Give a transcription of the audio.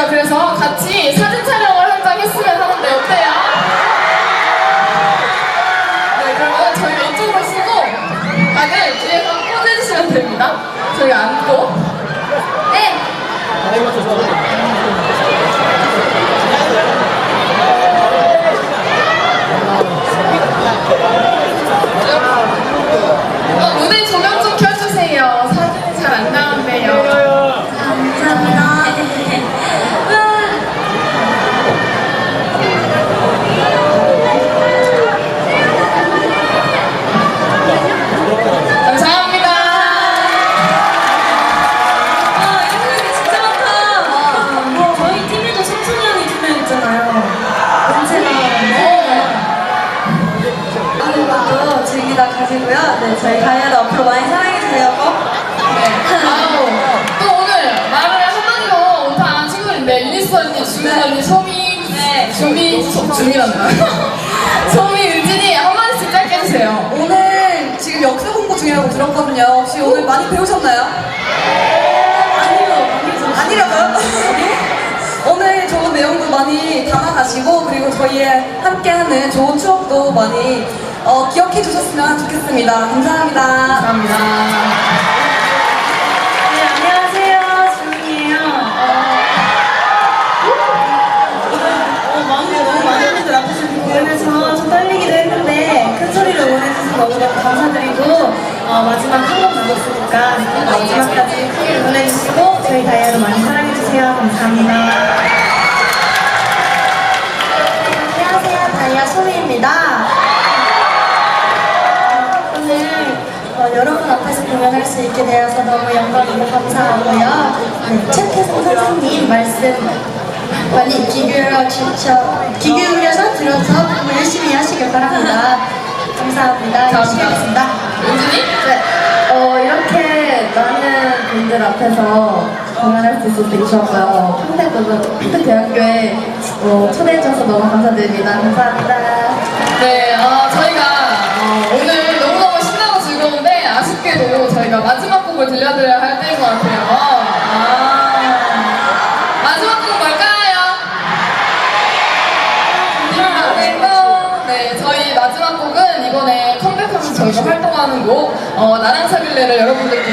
저희가 그래서 같이 사진 촬영을 한 장 했으면 하는데 어때요? 네, 그러면 저희가 이쪽으로 쓰고 다들 뒤에서 포즈 해주시면 됩니다. 저희가 앉고. 네. 어, 무대 조명 좀 켜주세요. 사진이 잘 안 나온대 네, 저희 가야도 앞으로 많이 사랑해주세요. 꼭. 네. 아우, 또 오늘 말을 한마디로 못한 친구인데, 유니스 언니, 주민 언니, 소미, 네. 주미, 소- 주민한다. 소미, 은진이 한마디씩 짧게 해주세요. 오늘 지금 역사 공부 중이라고 들었거든요. 혹시 오늘 많이 배우셨나요? 아니요. 아니라고요? 오늘 좋은 내용도 많이 담아가시고 그리고 저희의 함께하는 좋은 추억도 많이 어, 기억해 주셨으면 좋겠습니다. 감사합니다. 감사합니다. 네, 안녕하세요. 주은이에요. 어, 마음이 너무 많이 했는데 앞에서 공연해서 좀 떨리기도 했는데 큰 소리로 응원해주셔서 너무너무 감사드리고 어, 마지막 한번 남았으니까 마지막까지 어, 여러분 앞에서 공연할 수 있게 되어서 너무 영광이고 감사하고요. 네, 최태성 선생님 말씀 많이 귀 기울여 주셔, 귀 기울여서 들어서 공부 열심히 하시길 바랍니다. 감사합니다. 열심히 하겠습니다. 은진이? 네, 어, 이렇게 많은 분들 앞에서 공연할 수 있어서 좋았고요. 평택도, 평택대학교에 어, 초대해줘서 너무 감사드립니다. 감사합니다. 네, 어, 저희가 어, 오늘 저희가 마지막 곡을 들려드려야 할 때인 것 같아요. 아, 마지막 곡은 뭘까요? 이거 네, 저희 마지막 곡은 이번에 컴백하면서 저희가 활동하는 곡 어, 나랑 사귈래를 여러분들께